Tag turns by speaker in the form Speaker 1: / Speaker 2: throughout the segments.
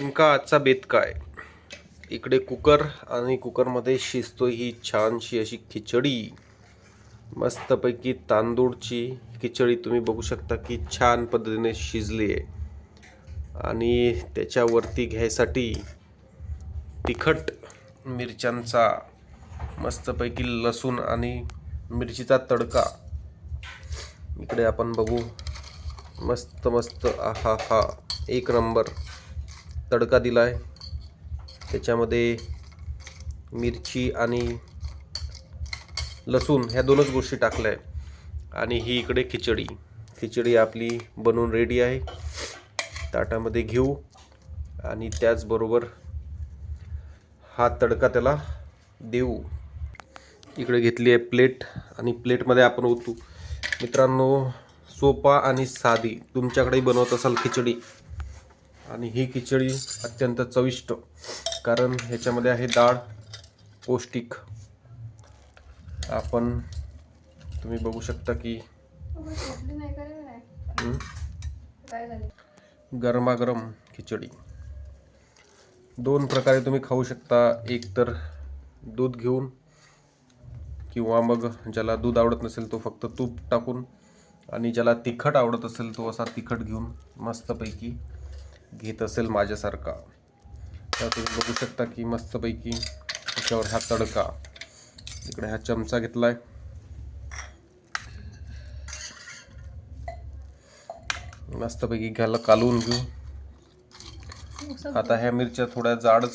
Speaker 1: नेमका आजचा बेत काय? इकडे कुकर आणि कुकरमध्ये शिजतो ही छानशी अशी खिचडी. मस्तपैकी तांदूळची खिचडी तुम्ही बघू शकता की छान पद्धतीने शिजली आहे. आणि त्याच्यावरती घ्यायसाठी तिखट मिरच्यांचा मस्तपैकी लसूण आणि मिरचीचा तडका. इकडे आपण बघू. मस्त मस्त आहा हा एक नंबर. तडका दिला आहे त्याच्यामध्ये मिरची आणि लसूण ह्या दोनच गोष्टी टाकल्या आहे आणि ही इकडे खिचडी. खिचडी आपली बनवून रेडी आहे. ताटामध्ये घेऊ. आणि त्याचबरोबर हा तडका त्याला देऊ. इकडे घेतली आहे प्लेट. आणि प्लेटमध्ये आपण ओतू मित्रांनो सोपा आणि साधी. तुमच्याकडेही बनवत असाल खिचडी. आणि ही खिचडी अत्यंत चविष्ट कारण ह्याच्यामध्ये आहे डाळ पौष्टिक. आपण तुम्ही बघू शकता की गरमागरम खिचडी. दोन प्रकारे तुम्ही खाऊ शकता. एक तर दूध घेऊन किंवा मग ज्याला दूध आवडत नसेल तो फक्त तूप टाकून आणि ज्याला तिखट आवडत असेल तो असा तिखट घेऊन मस्तपैकी घेत असेल माझ्यासारखा. तर तुम्ही बघू शकता की मस्तपैकी त्याच्यावर हा तडका. इकडे हा चमचा घेतलाय. मस्तपैकी घ्यायला कालवून घेऊ. आता ह्या मिरच्या थोड्या जाडच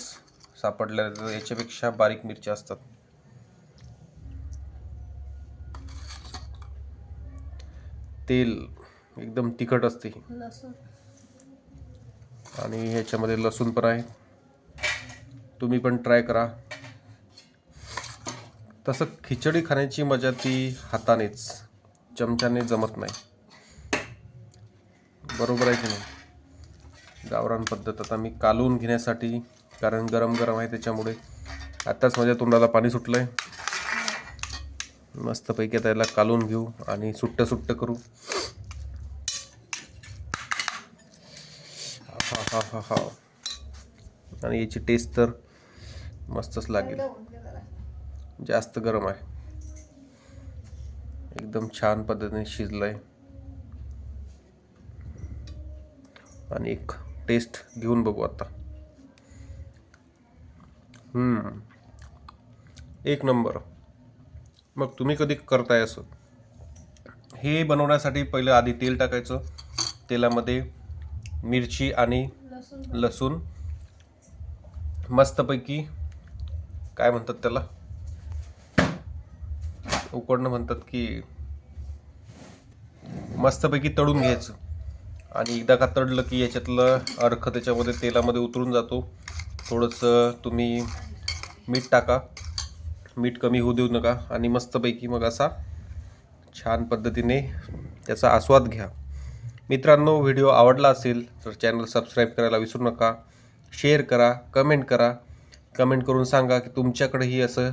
Speaker 1: सापडल्या याच्यापेक्षा बारीक मिरच्या असतात. तेल एकदम तिखट असते. आणि ह्याच्यामध्ये लसूण पण आहे. तुम्ही पण ट्राय करा. तसं खिचडी खाण्याची मजा ती हातानेच चमच्याने जमत नाही. बरोबर आहे की नाही? गावरान पद्धत आता मी कालवून घेण्यासाठी कारण गरम गरम आहे त्याच्यामुळे. आत्ताच माझ्या तोंडाला पाणी सुटलं आहे मस्तपैकी आता याला कालून घेऊ आणि सुट्ट सुट्ट करू. हा हा हा हा. आणि याची टेस्ट तर मस्तच लागेल. जास्त गरम आहे. एकदम छान पद्धतीने शिजलंय. आणि एक टेस्ट घेऊन बघू आता. हम्म. एक नंबर. मग तुम्ही कधी करताय असं? हे बनवण्यासाठी पहिलं आधी तेल टाकायचं. तेलामध्ये मिरची आणि लसूण. मस्तपैकी काय म्हणतात त्याला? उकडणं म्हणतात की मस्तपैकी तळून घ्यायचं. आणि एकदा का तळलं की याच्यातलं अर्ख त्याच्यामध्ये तेलामध्ये उतरून जातो. थोडंसं तुम्ही मीठ टाका. मीठ कमी होऊ देऊ नका. आणि मस्तपैकी मग असा छान पद्धतीने त्याचा आस्वाद घ्या. मित्रांनो व्हिडिओ आवडला असेल तर चॅनल सबस्क्राईब करायला विसरू नका. शेअर करा कमेंट करा. कमेंट करून सांगा की तुमच्याकडेही असं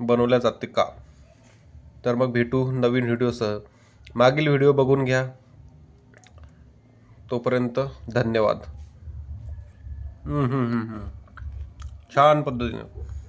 Speaker 1: बनवल्या जाते का? तर मग भेटू नवीन व्हिडिओसह. मागील व्हिडिओ बघून घ्या. तोपर्यंत धन्यवाद. छान पद्धतीने.